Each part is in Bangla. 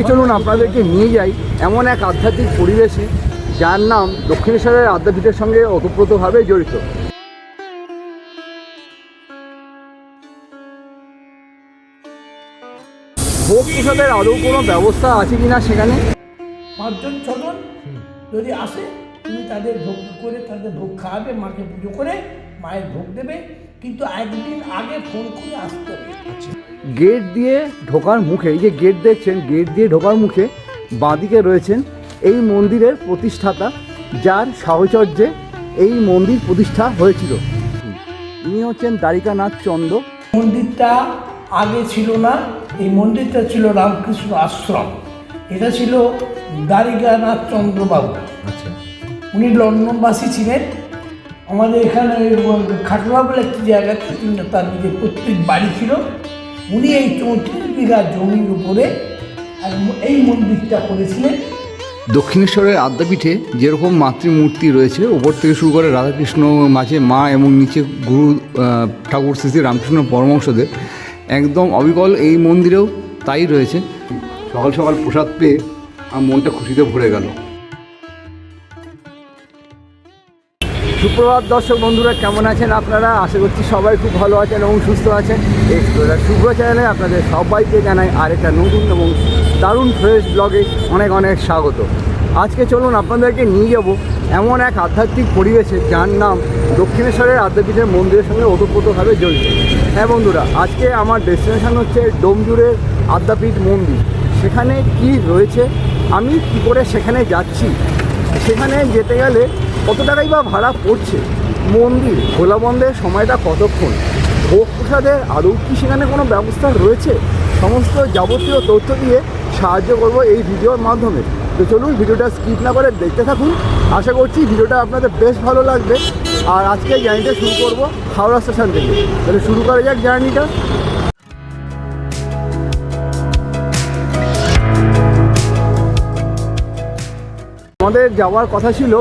আজকে চলুন, আপনাদেরকে নিয়ে যাই এমন এক আধ্যাত্মিক পরিবেশে যার নাম দক্ষিণেশ্বরের আদ্যাপীঠের সঙ্গে ওতপ্রোতভাবে জড়িত। ভোগ প্রসাদের আদৌ কোনো ব্যবস্থা আছে কি না সেখানে? পাঁচজন, ছজন যদি আসে, তুমি তাদের ভোগ করে, তাদের ভোগ খাওয়াবে, মাকে পুজো করে, মায়ের ভোগ দেবে কিন্তু একদিন আগে ফোন করে আসতে হবে। গেট দিয়ে ঢোকার মুখে এই যে গেট দেখছেন গেট দিয়ে ঢোকার মুখে বাঁদিকে রয়েছেন এই মন্দিরের প্রতিষ্ঠাতা যার সাহচর্যে এই মন্দির প্রতিষ্ঠা হয়েছিল। ইনি হচ্ছেন দ্বারিকানাথ চন্দ্র। মন্দিরটা আগে ছিল না এই মন্দিরটা ছিল রামকৃষ্ণ আশ্রম। এটা ছিল দ্বারিকানাথ চন্দ্রবাবু। আচ্ছা। উনি লন্ডনবাসী ছিলেন। আমাদের এখানে খাটলা বলে একটি জায়গাতে তার নিজের প্রত্যেক বাড়ি ছিল, উনি এই চৌত্রিশ বিঘা জমির উপরে এই মন্দিরটা করেছিলেন। দক্ষিণেশ্বরের আদ্যাপীঠে যেরকম মাতৃমূর্তি রয়েছে, ওপর থেকে শুরু করে রাধাকৃষ্ণ মাঝে মা এবং নিচে গুরু ঠাকুর শ্রী শ্রী রামকৃষ্ণ পরমহংসদের একদম অবিকল এই মন্দিরেও তাই রয়েছে। সকাল সকাল প্রসাদ পেয়ে আমার মনটা খুশিতে ভরে গেল। সুপ্রভাত দর্শক বন্ধুরা, কেমন আছেন আপনারা? আশা করছি সবাই খুব ভালো আছেন এবং সুস্থ আছেন। এক্সপ্লোরার শুভ্র চ্যানেলে আপনাদের সবাইকে জানাই আরেকটা নতুন এবং দারুণ ফ্রেশ ব্লগে অনেক অনেক স্বাগত। আজকে চলুন আপনাদেরকে নিয়ে যাব এমন এক আধ্যাত্মিক পরিবেশে, যার নাম দক্ষিণেশ্বরের আদ্যাপীঠের মন্দিরের সঙ্গে ওতপ্রোতভাবে জড়িত। হ্যাঁ বন্ধুরা, আজকে আমার ডেস্টিনেশন হচ্ছে ডোমজুরের আদ্যাপীঠ মন্দির। সেখানে কি রয়েছে? আমি কী করে সেখানে যাচ্ছি? সেখানে যেতে গেলে কত টাকাই বা ভাড়া পড়ছে? মন্দির খোলা বন্ধের সময়টা কতক্ষণ? ভোগ প্রসাদের আদৌ কি সেখানে কোনো ব্যবস্থা রয়েছে? সমস্ত যাবতীয় তথ্য দিয়ে সাহায্য করব এই ভিডিওর মাধ্যমে। তো চলুন ভিডিওটা স্কিপ না করে দেখতে থাকুন। আশা করছি ভিডিওটা আপনাদের বেশ ভালো লাগবে। আর আজকে জার্নিটা শুরু করব হাওড়া স্টেশন থেকে। তাহলে শুরু করা যাক জার্নিটা আমাদের যাওয়ার কথা ছিল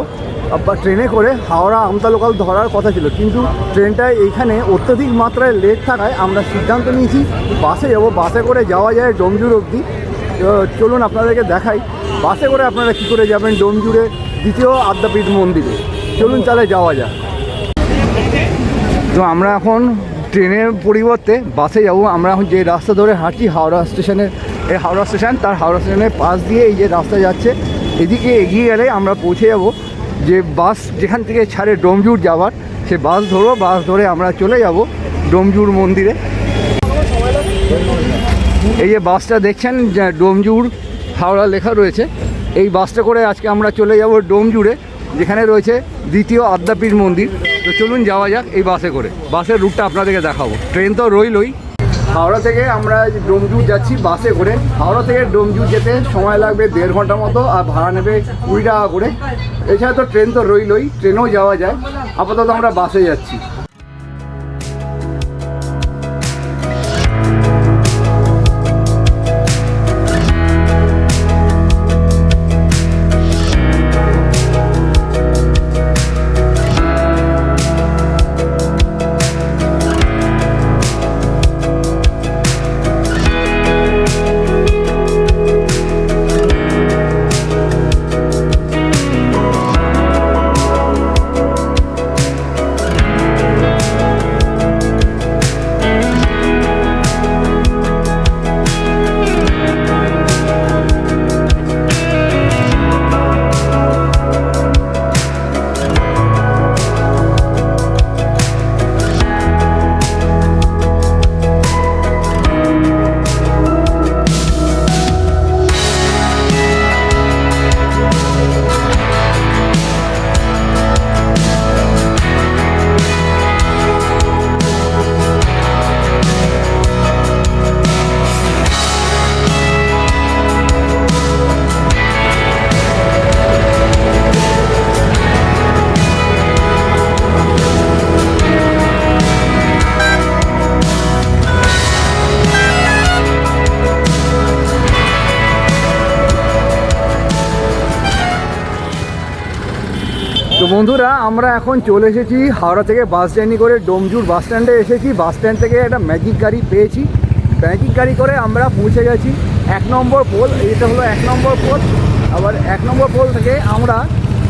ট্রেনে করে হাওড়া আমতা লোকাল ধরার কথা ছিল। কিন্তু ট্রেনটা এইখানে অত্যধিক মাত্রায় লেট থাকায় আমরা সিদ্ধান্ত নিয়েছি, বাসে যাব। বাসে করে যাওয়া যায় ডোমজুর অবধি। চলুন আপনাদেরকে দেখাই, বাসে করে আপনারা কী করে যাবেন ডোমজুরে দ্বিতীয় আদ্যাপীঠ মন্দিরে? চলুন তাহলে যাওয়া যাক। তো আমরা এখন ট্রেনের পরিবর্তে বাসে যাব। আমরা এখন যে রাস্তা ধরে হাঁটি হাওড়া স্টেশনের, এই হাওড়া স্টেশন, তার হাওড়া স্টেশনের পাশ দিয়ে এই যে রাস্তা যাচ্ছে এদিকে এগিয়ে গেলে আমরা পৌঁছে যাব যে বাস যেখান থেকে ছাড়ে ডোমজুর যাওয়ার, সে বাস ধরো বাস ধরে আমরা চলে যাব ডোমজুর মন্দিরে। এই যে বাসটা দেখছেন ডোমজুর হাওড়া লেখা রয়েছে, এই বাসটা করে আজকে আমরা চলে যাব ডোমজুরে, যেখানে রয়েছে দ্বিতীয় আদ্যাপীঠ মন্দির। তো চলুন যাওয়া যাক এই বাসে করে। বাসের রুটটা আপনাদেরকে দেখাবো। ট্রেন তো রইলই। হাওড়া থেকে আমরা ডোমজু যাচ্ছি, বাসে করে। হাওড়া থেকে ডোমজু যেতে সময় লাগবে দেড় ঘণ্টা মতো, আর ভাড়া নেবে কুড়ি টাকা করে। এছাড়া তো ট্রেন তো রইলই, ট্রেনেও যাওয়া যায়। আপাতত আমরা বাসে যাচ্ছি। বন্ধুরা, আমরা এখন চলে এসেছি হাওড়া থেকে বাস জার্নি করে ডোমজুর বাস স্ট্যান্ডে এসেছি। বাস স্ট্যান্ড থেকে একটা ম্যাজিক গাড়ি পেয়েছি। ম্যাজিক গাড়ি করে আমরা পৌঁছে গেছি এক নম্বর পোল এটা হলো এক নম্বর পোল আবার এক নম্বর পোল থেকে আমরা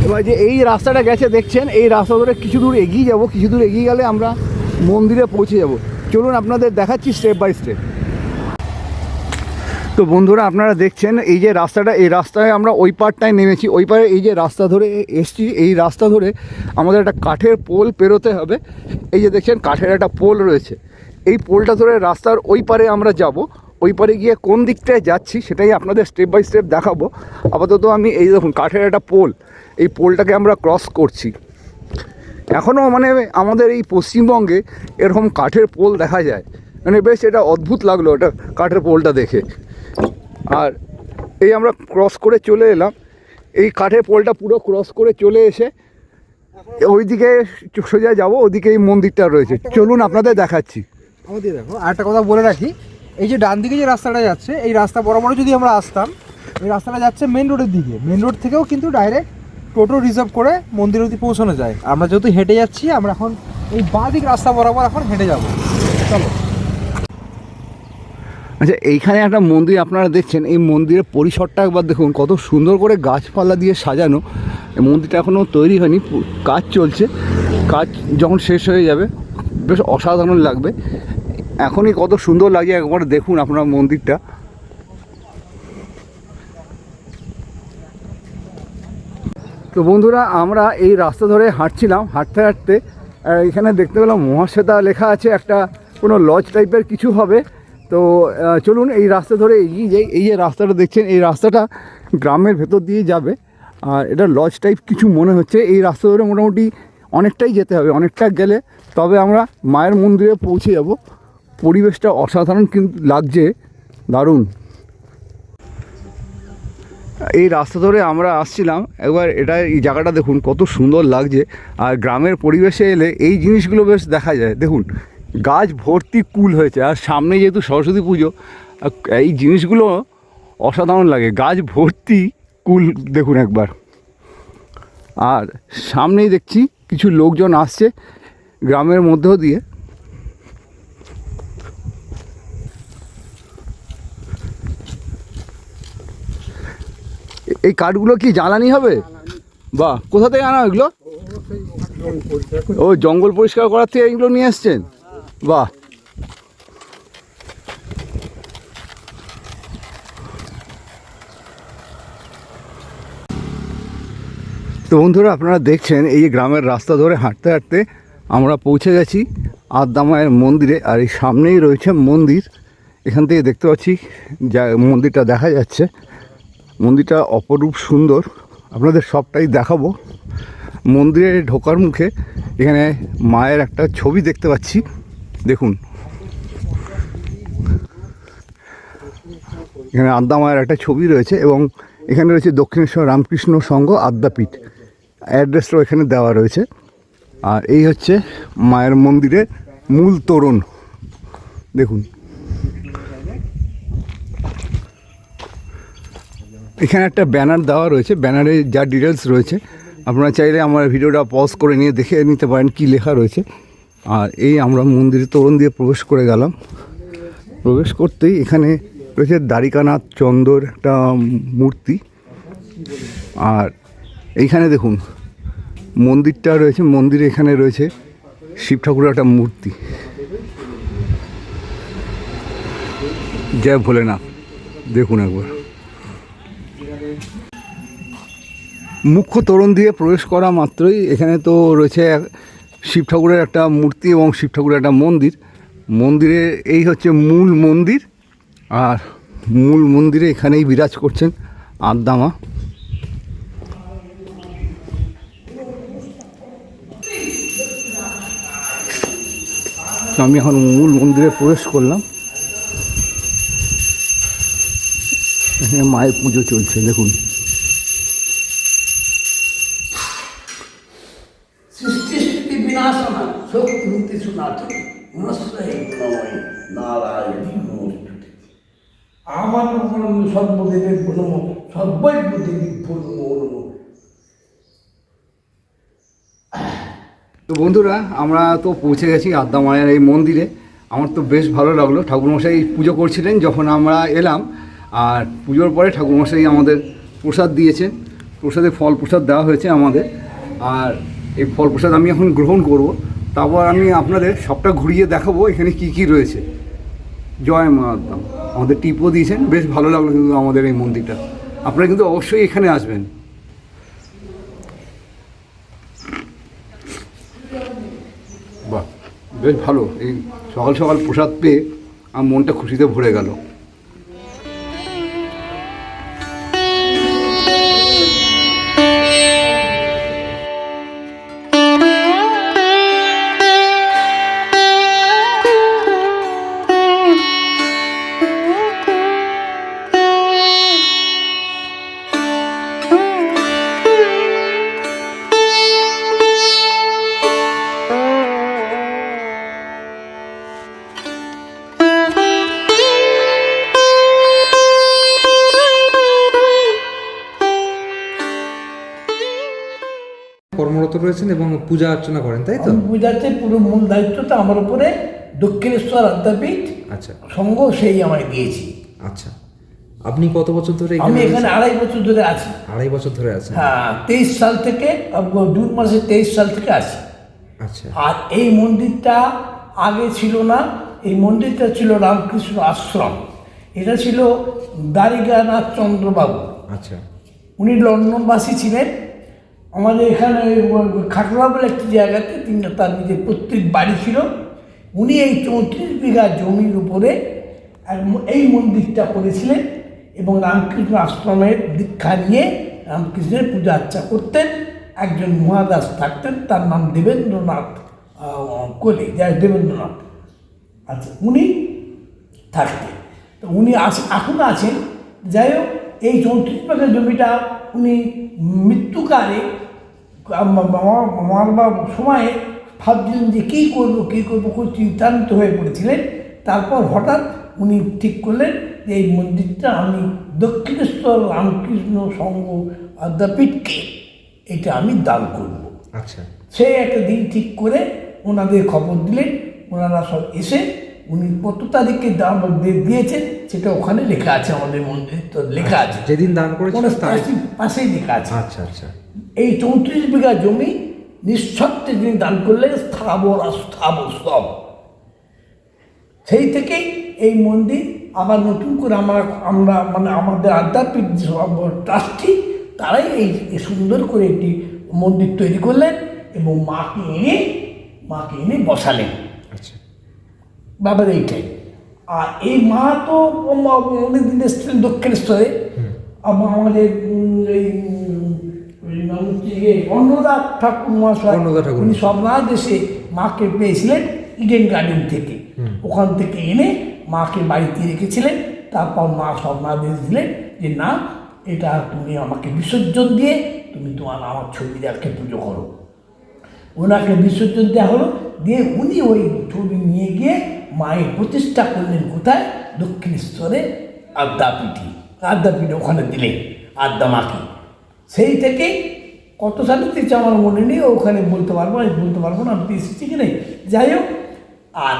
এবার যে এই রাস্তাটা গেছে, দেখছেন, এই রাস্তা ধরে কিছু দূর এগিয়ে যাব, কিছু দূর এগিয়ে গেলে আমরা মন্দিরে পৌঁছে যাব। চলুন আপনাদের দেখাচ্ছি স্টেপ বাই স্টেপ তো বন্ধুরা আপনারা দেখছেন এই যে রাস্তাটা, এই রাস্তায় আমরা ওই পারটায় নেমেছি। ওই পারে এই যে রাস্তা ধরে এসছি, এই রাস্তা ধরে আমাদের একটা কাঠের পোল পেরোতে হবে। এই যে দেখছেন কাঠের একটা পোল রয়েছে। এই পোলটা ধরে রাস্তার ওই পারে আমরা যাব। ওই পারে গিয়ে কোন দিকটায় যাচ্ছি সেটাই আপনাদের স্টেপ বাই স্টেপ দেখাবো। আপাতত আমি এই দেখুন কাঠের একটা পোল, এই পোলটাকে আমরা ক্রস করছি। এখনও মানে আমাদের এই পশ্চিমবঙ্গে এরকম কাঠের পোল দেখা যায়। মানে বেশ এটা অদ্ভুত লাগল এটা কাঠের পোলটা দেখে। আর এই আমরা ক্রস করে চলে এলাম। এই কাঠের পোলটা পুরো ক্রস করে চলে এসে ওইদিকে সোজা যাব ওদিকে এই মন্দিরটা রয়েছে। চলুন আপনাদের দেখাচ্ছি। আমাদের দেখো আর একটা কথা বলে রাখি এই যে ডান দিকে যে রাস্তাটা যাচ্ছে এই রাস্তা বরাবর যদি আমরা আসতাম এই রাস্তাটা যাচ্ছে মেন রোডের দিকে। মেন রোড থেকেও কিন্তু ডাইরেক্ট টোটো রিজার্ভ করে মন্দির অবধি পৌঁছানো যায়। আমরা যেহেতু হেঁটে যাচ্ছি আমরা এখন এই বাঁ দিক রাস্তা বরাবর এখন হেঁটে যাব। চলো। আচ্ছা এইখানে একটা মন্দির আপনারা দেখছেন, এই মন্দিরের পরিসরটা একবার দেখুন, কত সুন্দর করে গাছপালা দিয়ে সাজানো। এই মন্দিরটা এখনও তৈরি হয়নি কাজ চলছে। কাজ যখন শেষ হয়ে যাবে, বেশ অসাধারণ লাগবে। এখনই কত সুন্দর লাগে, একবার দেখুন আপনার মন্দিরটা। তো বন্ধুরা, আমরা এই রাস্তা ধরে হাঁটছিলাম, হাঁটতে হাঁটতে এখানে দেখতে পেলাম মহাশ্বেতা লেখা আছে, একটা কোনো লজ টাইপের কিছু হবে। তো চলুন এই রাস্তা ধরে এগিয়ে যাই। এই যে রাস্তাটা দেখছেন, এই রাস্তাটা গ্রামের ভেতর দিয়ে যাবে। আর এটা লজ টাইপ কিছু মনে হচ্ছে। এই রাস্তা ধরে মোটামুটি অনেকটাই যেতে হবে, অনেকটা গেলে তবে আমরা মায়ের মন্দিরে পৌঁছে যাব। পরিবেশটা অসাধারণ কিন্তু লাগছে। দারুণ। এই রাস্তা ধরে আমরা আসছিলাম। একবার এটা, এই জায়গাটা দেখুন, কত সুন্দর লাগছে। আর গ্রামের পরিবেশে এলে এই জিনিসগুলো বেশ দেখা যায়। দেখুন গাছ ভর্তি কুল হয়েছে, আর সামনে যেহেতু সরস্বতী পুজো এই জিনিসগুলো অসাধারণ লাগে। গাছ ভর্তি কুল দেখুন একবার। আর সামনেই দেখছি কিছু লোকজন আসছে গ্রামের মধ্য দিয়ে। এই কাঠগুলো কি জ্বালানি হবে? বাহ, কোথা থেকে আনা এগুলো? ও, জঙ্গল পরিষ্কার করার থেকে এগুলো নিয়ে এসছেন? বাহ। তো বন্ধুরা, আপনারা দেখছেন এই গ্রামের রাস্তা ধরে হাঁটতে হাঁটতে আমরা পৌঁছে গেছি আদ্দামায়ের মন্দিরে, আর এই সামনেই রয়েছে মন্দির। এখান থেকে দেখতে পাচ্ছি যা মন্দিরটা দেখা যাচ্ছে। মন্দিরটা অপরূপ সুন্দর। আপনাদের সবটাই দেখাবো। মন্দিরে ঢোকার মুখে এখানে মায়ের একটা ছবি দেখতে পাচ্ছি। দেখুন। এখানে আদ্যা মায়ের একটা ছবি রয়েছে এবং এখানে রয়েছে দক্ষিণেশ্বর রামকৃষ্ণ সংঘ আদ্যাপীঠ। অ্যাড্রেসটাও এখানে দেওয়া রয়েছে। আর এই হচ্ছে মায়ের মন্দিরের মূল তোরণ। দেখুন। এখানে একটা ব্যানার দেওয়া রয়েছে। ব্যানারে যা ডিটেলস রয়েছে। আপনারা চাইলে আমার ভিডিওটা পজ করে নিয়ে দেখে নিতে পারেন কি লেখা রয়েছে। আর এই আমরা মন্দিরে তোরণ দিয়ে প্রবেশ করে গেলাম। প্রবেশ করতেই এখানে রয়েছে দ্বারিকানাথ চন্দর একটা মূর্তি। আর এইখানে দেখুন, মন্দিরটা রয়েছে, মন্দিরে এখানে রয়েছে শিব ঠাকুরের একটা মূর্তি। জয় ভোলেনাথ, দেখুন একবার। মুখ্য তোরণ দিয়ে প্রবেশ করা মাত্রই এখানে তো রয়েছে শিব ঠাকুরের একটা মূর্তি এবং শিব ঠাকুরের একটা মন্দির। মন্দিরে এই হচ্ছে মূল মন্দির। আর মূল মন্দিরে এখানেই বিরাজ করছেন আদ্দামা। আমি এখন মূল মন্দিরে প্রবেশ করলাম। এখানে মায়ের পুজো চলছে, দেখুন। তো বন্ধুরা, আমরা তো পৌঁছে গেছি আদ্যা মায়ের এই মন্দিরে। আমার তো বেশ ভালো লাগল। ঠাকুরমশাই পুজো করছিলেন যখন আমরা এলাম। আর পুজোর পরে ঠাকুরমশাই আমাদের প্রসাদ দিয়েছেন। প্রসাদে ফল প্রসাদ দেওয়া হয়েছে আমাদের। আর এই ফল প্রসাদ আমি এখন গ্রহণ করব। তারপর আমি আপনাদের সবটা ঘুরিয়ে দেখাবো এখানে কি কি রয়েছে। জয় মা আদ্যাম আমাদের টিপও দিয়েছেন। বেশ ভালো লাগল কিন্তু আমাদের এই মন্দিরটা। আপনারা কিন্তু অবশ্যই এখানে আসবেন। বাহ, বেশ ভালো। এই সকাল সকাল প্রসাদ পেয়ে আমার মনটা খুশিতে ভরে গেল। রয়েছেন এবং পূজা অর্চনা করেন তাই তো? পূজাতে পুরো মূল দায়িত্বটা আমার উপরে দক্ষিণেশ্বর আদ্যাপীঠ আচ্ছা। সঙ্গ সেই আমায় দিয়েছি। আচ্ছা। আপনি কত বছর ধরে আমি এখানে আড়াই বছর ধরে আছি। আড়াই বছর ধরে আছেন? হ্যাঁ তেইশ সাল থেকে জুন মাসে তেইশ সাল থেকে আছি। আচ্ছা। আর এই মন্দিরটা আগে ছিল না এই মন্দিরটা ছিল রামকৃষ্ণ আশ্রম। এটা ছিল দ্বারিকানাথ চন্দ্রবাবু। আচ্ছা। উনি লন্ডনবাসী ছিলেন। আমাদের এখানে খাটলা বলে একটি জায়গাতে তিনি তার নিজের প্রত্যেক বাড়ি ছিল। উনি এই চৌত্রিশ বিঘা জমির উপরে এই মন্দিরটা করেছিলেন এবং রামকৃষ্ণ আশ্রমের দীক্ষা নিয়ে রামকৃষ্ণের পূজা আর্চা করতেন। একজন মহাদাস থাকতেন, তার নাম দেবেন্দ্রনাথ কোলে, যাই দেবেন্দ্রনাথ। আচ্ছা উনি থাকতেন। তো উনি আস, এখন আছেন। যাই হোক, এই চৌত্রিশ বিঘা জমিটা উনি মৃত্যুকালে মারবার সময়ে ভাবছিলেন যে কী করব কী করব খুব চিন্তান্বিত হয়ে পড়েছিলেন। তারপর হঠাৎ উনি ঠিক করলেন যে এই মন্দিরটা আমি দক্ষিণেশ্বর রামকৃষ্ণ সংঘ আদ্যাপীঠকে এটা আমি দান করব। আচ্ছা। সে একটা দিন ঠিক করে ওনাদের খবর দিলেন ওনারা সব এসে উনি কত তারিখে দাম দিয়ে- দিয়েছেন সেটা ওখানে লেখা আছে আমাদের মন্দিরে তো লেখা আছে। যেদিন দান করেছেন পাশেই- লেখা আছে। আচ্ছা আচ্ছা। এই চৌত্রিশ বিঘা জমি নিঃশর্তে যিনি দান করলেন স্থাবর অস্থাবর সব। সেই থেকেই এই মন্দির আবার নতুন করে আমরা আমরা মানে আমাদের আধ্যাত্মিক ট্রাস্টি তারাই এই এই সুন্দর করে একটি মন্দির তৈরি করলেন এবং মাকে এনে মাকে এনে বসালেন। বাবার এইটাই আর এই মা তো অনেক দিন এসেছিলেন দক্ষিণেশ্বরে। আম- আমাদের এই অন্নদা ঠাকুর মহাশয়। উনি সবরাজ এসে মাকে পেয়েছিলেন ইডেন গার্ডেন থেকে। ওখান থেকে এনে মাকে বাড়িতে রেখেছিলেন। তারপর মা সবরাজ দিলেন যে না এটা তুমি আমাকে বিসর্জন দিয়ে তুমি তোমার আমার ছবি দেখে পুজো করো। ওনাকে বিসর্জন দেওয়া হলো। দিয়ে উনি ওই ছবি নিয়ে গিয়ে মায়ের প্রতিষ্ঠা করলেন কোথায়? দক্ষিণেশ্বরে আদ্যাপীঠে। আদ্যাপীঠে ওখানে দিলেন। আদ্যা মাকে। সেই থেকে কত সালে দিয়েছে আমার মনে নেই ওখানে বলতে পারব আমি বলতে পারব না আমি তো এসেছি কি নেই। যাই হোক আর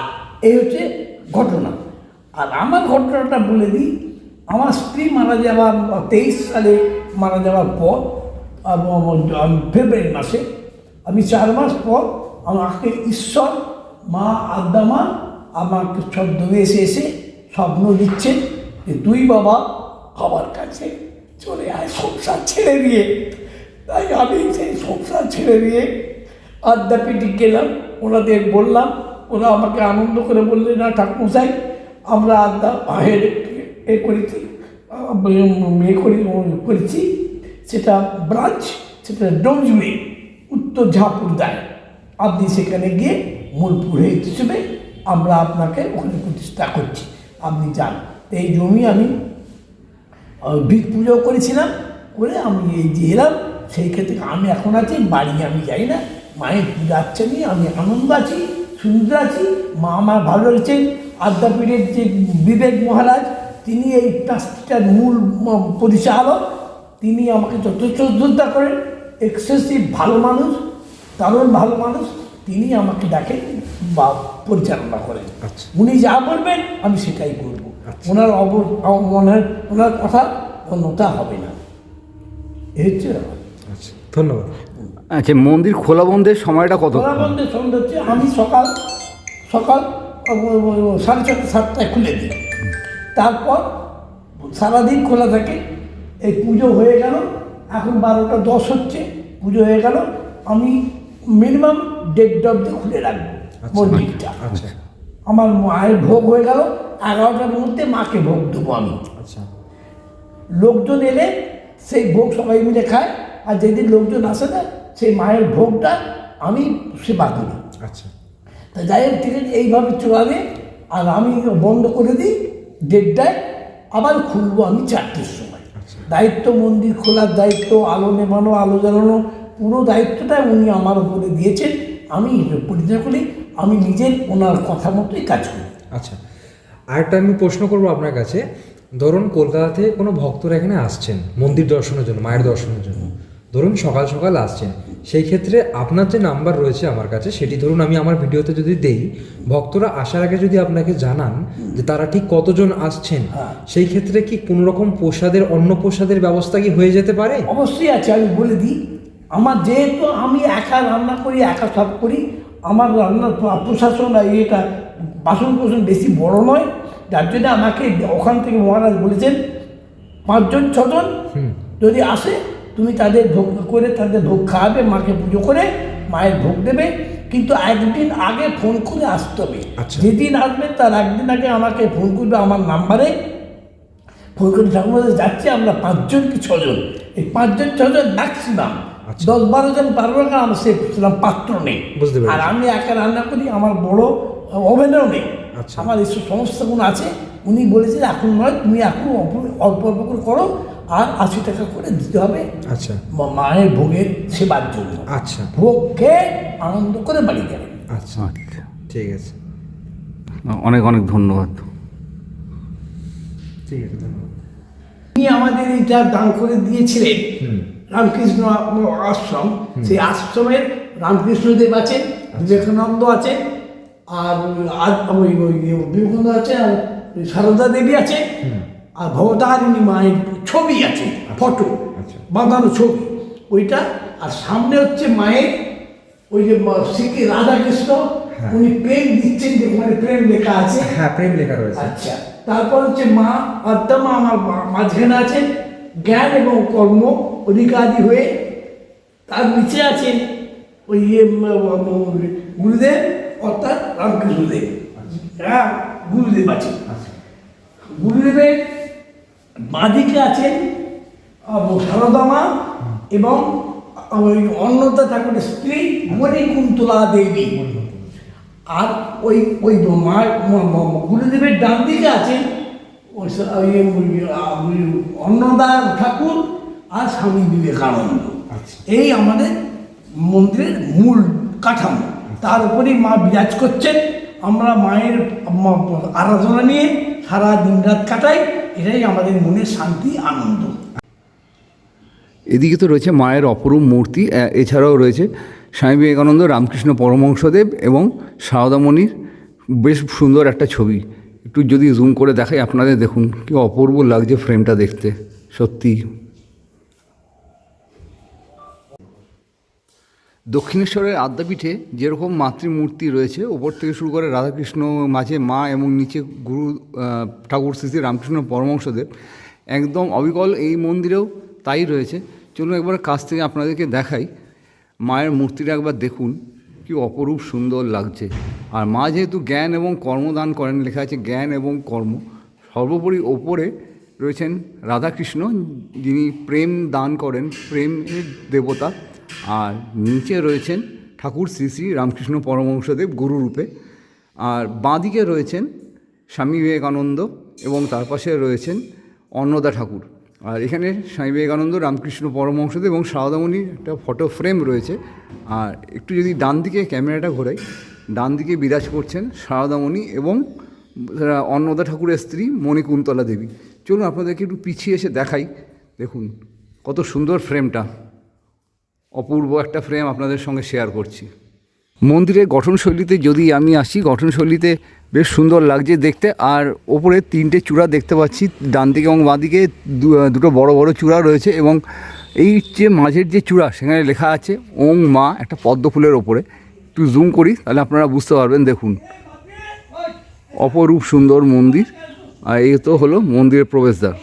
এই হচ্ছে ঘটনা। আর আমার ঘটনাটা বলে দিই আমার স্ত্রী মারা যাওয়ার তেইশ সালে মারা যাওয়ার পর আম- ফেব্রুয়ারি মাসে আমি চার মাস পর আমাকে ঈশ্বর মা আদ্দামা আমাকে ছদ্মবেশে এসে স্বপ্ন দিচ্ছেন যে তুই বাবা আমার কাছে চলে আয় সংসার ছেড়ে দিয়ে। তাই আমি সেই সংসার ছেড়ে দিয়ে আদ্যাপীঠে গেলাম। ওনাদের বললাম, ওরা আমাকে আনন্দ করে বললেন না ঠাকুমশাই আমরা আদ্যা হেড এ করেছি, এ করি করেছি, সেটা ব্রাঞ্চ, সেটা ডোমজুড়ে উত্তর ঝাপুর দেয়। আপনি সেখানে গিয়ে মূল পুরোহিত হিসেবে আমরা আপনাকে ওখানে প্রতিষ্ঠা করছি। আপনি যান। এই জমি আমি ভিত পুজো করেছিলাম, করে আমি এই যে এলাম, সেই ক্ষেত্রে আমি এখন আছি, বাড়ি আমি যাই না। মায়ের আচ্ছা নিয়ে আমি আনন্দ আছি, সুন্দর আছি, মা আমার ভালো রয়েছেন আদ্যাপীঠের যে বিবেক মহারাজ, তিনি এই ট্রাস্টটার মূল পরিচালক, তিনি আমাকে যথেষ্ট শ্রদ্ধা করেন। এক্সেসিভ ভালো মানুষ, দারুণ ভালো মানুষ। তিনি আমাকে ডাকেন বা পরিচালনা করেন। আচ্ছা। উনি যা বলবেন আমি সেটাই করব ওনার অব ওনার ওনার কথা অন্যতা হবে না। এই হচ্ছে আচ্ছা ধন্যবাদ। আচ্ছা মন্দির খোলা বন্ধের সময়টা কত? খোলা বন্ধের সন্ধ্যা হচ্ছে আমি সকাল সকাল সাড়ে চারটে সাতটায় খুলে দিই। তারপর সারাদিন খোলা থাকে। এই পুজো হয়ে গেল এখন বারোটা দশ হচ্ছে পুজো হয়ে গেল। আমি মিনিমাম দেড়টা অব্দি খুলে রাখব মন্দিরটা। আচ্ছা। আমার মায়ের ভোগ হয়ে গেল এগারোটার মধ্যে মাকে ভোগ দেবো আমি। আচ্ছা। লোকজন এলে সেই ভোগ সবাই মিলে খায় আর যেদিন লোকজন আসে না সেই মায়ের ভোগটা আমি সেবা করি। আচ্ছা। তা যাই হোক ঠিক আছে এইভাবে চলাবে আর আমি বন্ধ করে দিই দেড়টায় আবার খুলবো আমি চারটের সময়। দায়িত্ব মন্দির খোলার দায়িত্ব আলো নেবানো আলো জ্বালানো পুরো দায়িত্বটা উনি আমার উপরে দিয়েছেন। আমি পরিচয় করি আমি নিজের ওনার কথা মতোই কাজ করি। আচ্ছা আরেকটা আমি প্রশ্ন করব আপনার কাছে। ধরুন কলকাতা থেকে কোনো ভক্তরা এখানে আসছেন মন্দির দর্শনের জন্য মায়ের দর্শনের জন্য। ধরুন সকাল সকাল আসছেন সেই ক্ষেত্রে আপনার যে নাম্বার রয়েছে আমার কাছে সেটি ধরুন আমি আমার ভিডিওতে যদি দেই ভক্তরা আসার আগে যদি আপনাকে জানান যে তারা ঠিক কতজন আসছেন হ্যাঁ। সেই ক্ষেত্রে কি কোনো রকম প্রসাদের অন্য প্রসাদের ব্যবস্থা কি হয়ে যেতে পারে? অবশ্যই আছে আমি বলে দিই। আমার যেহেতু আমি একা রান্না করি একা সব করি আমার রান্নার প্র- প্রশাসন আর ইয়েটা বাসন কোসন বেশি বড় নয়। যার জন্য আমাকে ওখান থেকে মহারাজ বলেছেন পাঁচজন ছজন যদি আসে তুমি তাদের ভোগ করে তাদের ভোগ খাওয়াবে মাকে পুজো করে মায়ের ভোগ দেবে। কিন্তু একদিন আগে ফোন করে আসতে হবে। আচ্ছা। যেদিন আসবে তার একদিন আগে আমাকে ফোন করবে আমার নাম্বারে। ফোন করে ঠাকুর যাচ্ছি আমরা পাঁচজন কি ছজন? এই পাঁচজন ছজন ম্যাক্সিমাম। দশ বারো জন পারব না আমার সে সেরকম পাত্র নেই। বুঝতে পেরেছি। আর আমি একা রান্না করি আমার বড় ওভেনও নেই। আচ্ছা। আমার এইসব সমস্যাগুলো আছে। উনি বলেছেন এখন নয় তুমি এখন অল্প অল্প করে করো আর আশি টাকা করে দিতে হবে। আচ্ছা। মা- মায়ের ভোগের সেবার জন্য। আচ্ছা। ভোগ খেয়ে আনন্দ করে বাড়ি যাবেন আচ্ছা। আচ্ছা ঠিক আছে। অনেক অনেক ধন্যবাদ। ঠিক আছে ধন্যবাদ। উনি আমাদের এটা দান করে দিয়েছিলেন। হুম। রামকৃষ্ণ আশ্রম। সেই আশ্রমের রামকৃষ্ণদেব আছেন বিবেকানন্দ আছেন আর ওই ওই বিবেকানন্দ আছে আর সারদা দেবী আছে আর ভবতারিণী মায়ের ছবি আছে ফটো আচ্ছা। বাঁধানো ছবি। ওইটা আর সামনে হচ্ছে মায়ের ওই যে মা- শ্রী রাধাকৃষ্ণ হ্যাঁ। উনি প্রেম দিচ্ছেন যে ওখানে প্রেম লেখা আছে। হ্যাঁ প্রেম লেখা রয়েছে। আচ্ছা। তারপর হচ্ছে মা আমার মা- মাঝখানে আছেন জ্ঞান এবং কর্ম। অধিকারী হয়ে তার নিচে আছেন ওই গুরুদেব অর্থাৎ রামকৃষ্ণদেব। হ্যাঁ গুরুদেব আছেন। গুরুদেবের বাঁদিকে আছেন আহ, সারদা মা এবং ওই অন্নদা ঠাকুরের স্ত্রী মণিকুন্তলা দেবী। আর ওই ওই গুরুদেবের ডান দিকে আছেন ওই অন্নদা ঠাকুর আর স্বামী বিবেকানন্দ। আচ্ছা। এই আমাদের মন্দিরের মূল কাঠামো। তার উপরেই মা বিরাজ করছেন। আমরা মায়ের আরাধনা নিয়ে সারা দিন রাত কাটাই। এটাই আমাদের মনের শান্তি আনন্দ। এদিকে তো রয়েছে মায়ের অপরূপ মূর্তি এছাড়াও রয়েছে স্বামী বিবেকানন্দ রামকৃষ্ণ পরমহংসদেব এবং সারদামণির বেশ সুন্দর একটা ছবি। একটু যদি জুম করে দেখাই আপনাদের দেখুন কি অপূর্ব লাগছে ফ্রেমটা দেখতে। সত্যি। দক্ষিণেশ্বরের আদ্যাপীঠে যেরকম মাতৃমূর্তি রয়েছে, ওপর থেকে শুরু করে রাধাকৃষ্ণ মাঝে মা এবং নিচে গুরু ঠাকুর শ্রী শ্রী রামকৃষ্ণ পরমহংসদেব, একদম অবিকল এই মন্দিরেও তাই রয়েছে। চলুন একবার কাছ থেকে আপনাদেরকে দেখাই। মায়ের মূর্তিটা একবার দেখুন, কি অপরূপ সুন্দর লাগছে। আর মা যেহেতু জ্ঞান এবং কর্মদান করেন, লেখা আছে জ্ঞান এবং কর্ম। সর্বোপরি ওপরে রয়েছেন রাধাকৃষ্ণ, যিনি প্রেম দান করেন, প্রেমের দেবতা। আর নিচে রয়েছেন ঠাকুর শ্রী শ্রী রামকৃষ্ণ পরমহংসদেব গুরুরূপে আর বাঁদিকে রয়েছেন স্বামী বিবেকানন্দ এবং তার পাশে রয়েছেন অন্নদা ঠাকুর। আর এখানে স্বামী বিবেকানন্দ, রামকৃষ্ণ পরমহংসদেব এবং সারদামণির একটা ফটো ফ্রেম রয়েছে। আর একটু যদি ডান দিকে ক্যামেরাটা ঘোরাই, ডান দিকে বিরাজ করছেন সারদামণি এবং অন্নদা ঠাকুরের স্ত্রী মণিকুন্তলা দেবী। চলুন আপনাদেরকে একটু পিছিয়ে এসে দেখাই। দেখুন কত সুন্দর ফ্রেমটা অপূর্ব একটা ফ্রেম আপনাদের সঙ্গে শেয়ার করছি। মন্দিরের গঠনশৈলীতে যদি আমি আসি, গঠনশৈলীতে বেশ সুন্দর লাগছে দেখতে। আর ওপরে তিনটে চূড়া দেখতে পাচ্ছি, ডান দিকে এবং বাঁ দিকে দু- দুটো বড় বড় চূড়া রয়েছে এবং এই যে মাঝের যে চূড়া, সেখানে লেখা আছে, ওং মা একটা পদ্ম ফুলের ওপরে। একটু জুম করি, তাহলে আপনারা বুঝতে পারবেন, দেখুন। অপরূপ সুন্দর মন্দির। আর এই তো হলো মন্দিরের প্রবেশদ্বার।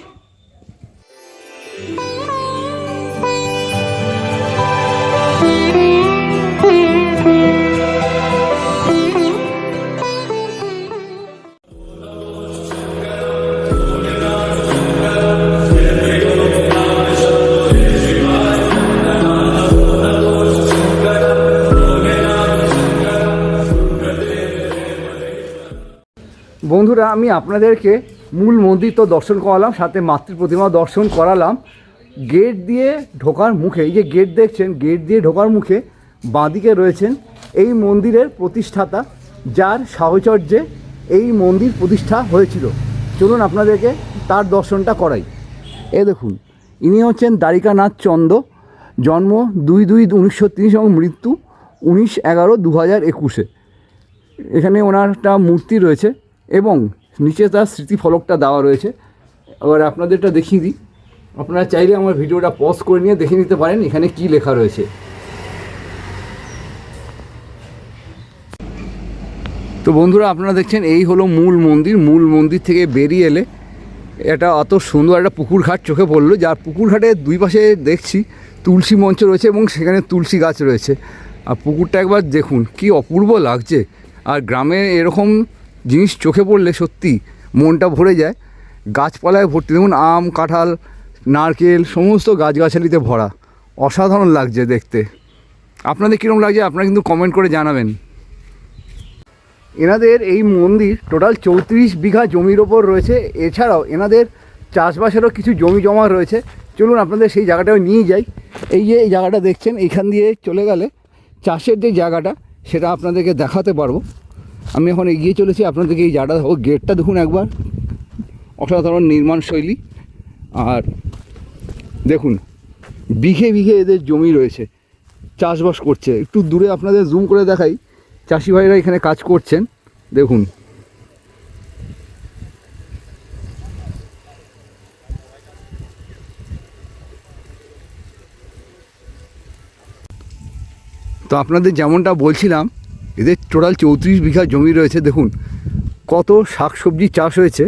আমি আপনাদেরকে মূল মন্দির তো দর্শন করালাম, সাথে মাতৃ প্রতিমা দর্শন করালাম। গেট দিয়ে ঢোকার মুখে, এই যে গেট দেখছেন, গেট দিয়ে ঢোকার মুখে বাঁদিকে রয়েছেন এই মন্দিরের প্রতিষ্ঠাতা, যার সাহচর্যে এই মন্দির প্রতিষ্ঠা হয়েছিল। চলুন আপনাদেরকে তার দর্শনটা করাই। এ দেখুন, ইনি হচ্ছেন দ্বারিকানাথ চন্দ, জন্ম দুই দুই উনিশশো তিরিশ এবং মৃত্যু উনিশ এগারো দু হাজার একুশে। এখানে ওনার একটা মূর্তি রয়েছে এবং নিচে তার স্মৃতিফলকটা দেওয়া রয়েছে। এবার আপনাদেরটা দেখিয়ে দিই। আপনারা চাইলে আমার ভিডিওটা পজ করে নিয়ে দেখে নিতে পারেন এখানে কি লেখা রয়েছে। তো বন্ধুরা, আপনারা দেখছেন, এই হলো মূল মন্দির। মূল মন্দির থেকে বেরিয়ে এলে এটা অত সুন্দর একটা পুকুর ঘাট চোখে পড়ল। যার পুকুর ঘাটের দুই পাশে দেখছি তুলসী মঞ্চ রয়েছে এবং সেখানে তুলসী গাছ রয়েছে। আর পুকুরটা একবার দেখুন, কি অপূর্ব লাগছে। আর গ্রামে এরকম জিনিস চোখে পড়লে সত্যি মনটা ভরে যায়। গাছপালায় ভর্তি দেখুন, আম, কাঁঠাল, নারকেল, সমস্ত গাছগাছালিতে ভরা। অসাধারণ লাগছে দেখতে। আপনাদের কীরকম লাগছে আপনারা কিন্তু কমেন্ট করে জানাবেন। এনাদের এই মন্দির টোটাল চৌত্রিশ বিঘা জমির ওপর রয়েছে। এছাড়াও এনাদের চাষবাসেরও কিছু জমি জমা রয়েছে। চলুন আপনাদের সেই জায়গাটাও নিয়ে যাই। এই যে এই জায়গাটা দেখছেন এইখান দিয়ে চলে গেলে চাষের যে জায়গাটা, সেটা আপনাদেরকে দেখাতে পারব। আমি এখন এগিয়ে চলেছি আপনাদেরকে এই জায়গাটা দেখাবো। গেটটা দেখুন একবার। অসাধারণ নির্মাণ শৈলী। আর দেখুন, বিঘে বিঘে এদের জমি রয়েছে। চাষবাস করছে। একটু দূরে আপনাদের জুম করে দেখাই। চাষি ভাইরা এখানে কাজ করছেন। দেখুন। তো আপনাদের যেমনটা বলছিলাম এদের টোটাল চৌত্রিশ বিঘা জমি রয়েছে, দেখুন। কত শাক সবজি চাষ হয়েছে।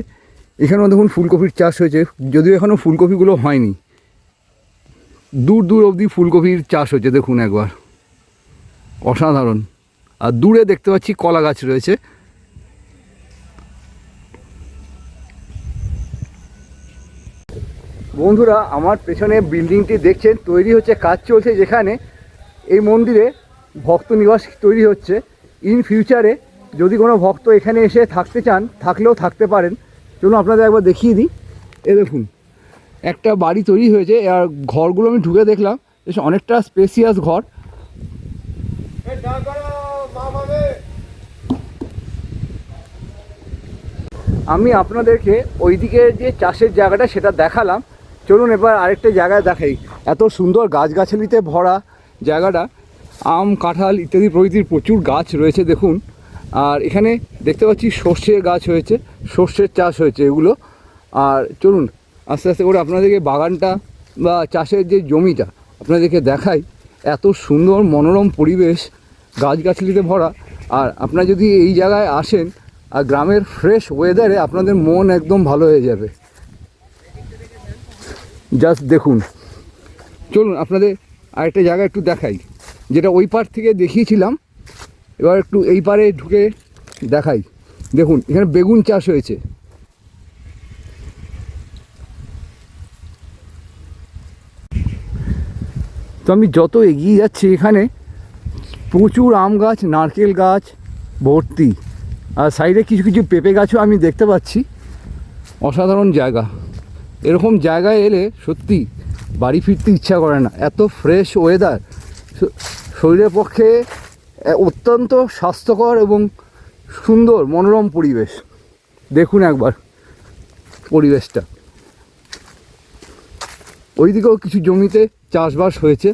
এখানেও দেখুন ফুলকপির চাষ হয়েছে, যদিও এখনও ফুলকপিগুলো হয়নি। দূর দূর অবধি ফুলকপির চাষ হয়েছে, দেখুন একবার। অসাধারণ। আর দূরে দেখতে পাচ্ছি কলা গাছ রয়েছে। বন্ধুরা, আমার পেছনে বিল্ডিংটি দেখছেন, তৈরি হচ্ছে, কাজ চলছে যেখানে এই মন্দিরে ভক্ত নিবাস তৈরি হচ্ছে। ইন ফিউচারে যদি কোনো ভক্ত এখানে এসে থাকতে চান, থাকলেও থাকতে পারেন। চলুন আপনাদের একবার দেখিয়ে দিই। এ দেখুন, একটা বাড়ি তৈরি হয়েছে, আর ঘরগুলো আমি ঢুকে দেখলাম, বেশ অনেকটা স্পেসিয়াস ঘর। আমি আপনাদেরকে ওইদিকে যে চাষের জায়গাটা সেটা দেখালাম। চলুন এবার আরেকটা জায়গায় দেখাই। এত সুন্দর গাছগাছালিতে ভরা জায়গাটা। আম, কাঁঠাল ইত্যাদি প্রভৃতির প্রচুর গাছ রয়েছে, দেখুন। আর এখানে দেখতে পাচ্ছি সর্ষের গাছ হয়েছে, সর্ষের চাষ হয়েছে এগুলো। আর চলুন, আস্তে আস্তে করে আপনাদেরকে বাগানটা বা চাষের যে জমিটা আপনাদেরকে দেখাই। এত সুন্দর মনোরম পরিবেশ, গাছগাছালিতে ভরা। আর আপনারা যদি এই জায়গায় আসেন, আর গ্রামের ফ্রেশ ওয়েদারে আপনাদের মন একদম ভালো হয়ে যাবে। জাস্ট দেখুন। চলুন, আপনাদের আরেকটা জায়গা একটু দেখাই। যেটা ওই পার থেকে দেখিয়েছিলাম, এবার একটু এই পারে ঢুকে দেখাই। দেখুন, এখানে বেগুন চাষ হয়েছে। তো আমি যত এগিয়ে যাচ্ছি এখানে, প্রচুর আম গাছ, নারকেল গাছ, ভর্তি। আর সাইডে কিছু কিছু পেঁপে গাছও আমি দেখতে পাচ্ছি। অসাধারণ জায়গা। এরকম জায়গায় এলে সত্যি বাড়ি ফিরতে ইচ্ছা করে না। এত ফ্রেশ ওয়েদার শরীরের পক্ষে অত্যন্ত স্বাস্থ্যকর এবং সুন্দর মনোরম পরিবেশ। দেখুন একবার পরিবেশটা। ওইদিকেও কিছু জমিতে চাষবাস হয়েছে।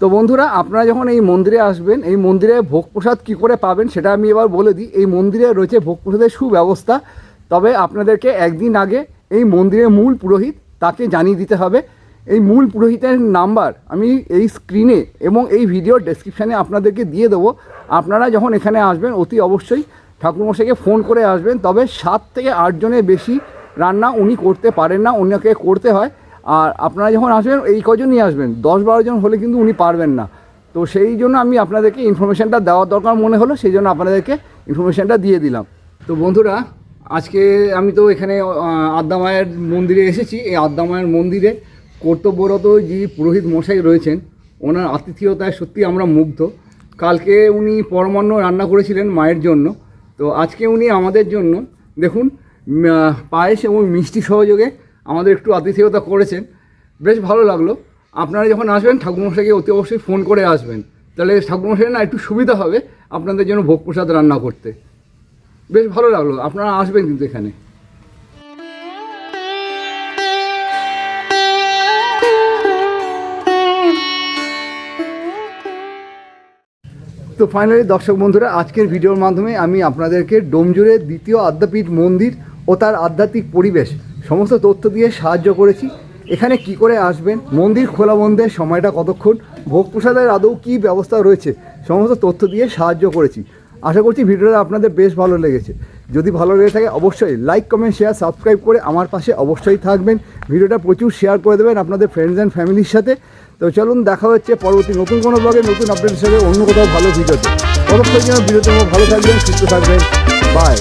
তো বন্ধুরা, আপনারা যখন এই মন্দিরে আসবেন, এই মন্দিরে ভোগ প্রসাদ কী করে পাবেন সেটা আমি এবার বলে দিই। এই মন্দিরে রয়েছে ভোগ প্রসাদের সুব্যবস্থা। তবে আপনাদেরকে একদিন আগে এই মন্দিরের মূল পুরোহিত তাকে জানিয়ে দিতে হবে। এই মূল পুরোহিতের নাম্বার আমি এই স্ক্রিনে এবং এই ভিডিও ডেসক্রিপশানে আপনাদেরকে দিয়ে দেবো। আপনারা যখন এখানে আসবেন, অতি অবশ্যই ঠাকুরমশাইকে ফোন করে আসবেন। তবে সাত থেকে আটজনের বেশি রান্না উনি করতে পারেন না ওনাকে করতে হয়। আর আপনারা যখন আসবেন এই কজনই আসবেন? দশ বারো জন হলে কিন্তু উনি পারবেন না। তো সেই জন্য আমি আপনাদেরকে ইনফরমেশানটা দেওয়ার দরকার মনে হলো সেই জন্য আপনাদেরকে ইনফরমেশানটা দিয়ে দিলাম। তো বন্ধুরা আজকে আমি তো এখানে আহ, আদ্যা মায়ের মন্দিরে এসেছি। এই আদ্যা মায়ের মন্দিরে কর্তব্যরত যে পুরোহিত মশাই রয়েছেন ওনার আতিথেয়তায় সত্যি আমরা মুগ্ধ। কালকে উনি পরমান্ন রান্না করেছিলেন মায়ের জন্য। তো আজকে উনি আমাদের জন্য দেখুন পায়েস এবং মিষ্টি সহযোগে আমাদের একটু আতিথেয়তা করেছেন। বেশ ভালো লাগল। আপনারা যখন আসবেন, ঠাকুরমশাইকে অতি অবশ্যই ফোন করে আসবেন। তাহলে ঠাকুরমশাই না একটু সুবিধা হবে আপনাদের জন্য ভোগ প্রসাদ রান্না করতে। বেশ ভালো লাগল। আপনারা আসবেন কিন্তু এখানে। তো ফাইনালি দর্শক বন্ধুরা, আজকের ভিডিওর মাধ্যমে আমি আপনাদেরকে ডোমজুড়ের দ্বিতীয় আদ্যাপীঠ মন্দির ও তার আধ্যাত্মিক পরিবেশ সমস্ত তথ্য দিয়ে সাহায্য করেছি। এখানে কি করে আসবেন? মন্দির খোলা বন্ধের সময়টা কতক্ষণ? ভোগ প্রসাদের আদৌ কী ব্যবস্থা রয়েছে? সমস্ত তথ্য দিয়ে সাহায্য করেছি। আশা করছি ভিডিওটা আপনাদের বেশ ভালো লেগেছে। যদি ভালো লেগে থাকে, অবশ্যই লাইক কমেন্ট শেয়ার সাবস্ক্রাইব করে আমার পাশে অবশ্যই থাকবেন। ভিডিওটা প্রচুর শেয়ার করে দেবেন আপনাদের ফ্রেন্ডস অ্যান্ড ফ্যামিলির সাথে। তো চলুন দেখা হচ্ছে পরবর্তী নতুন কোনো ব্লগে নতুন আপডেট হিসেবে অন্য কোথাও ভালো ভিডিওতে। ততক্ষণ যেন ভিডিওতে ভালো থাকবেন, সুস্থ থাকবেন। বাই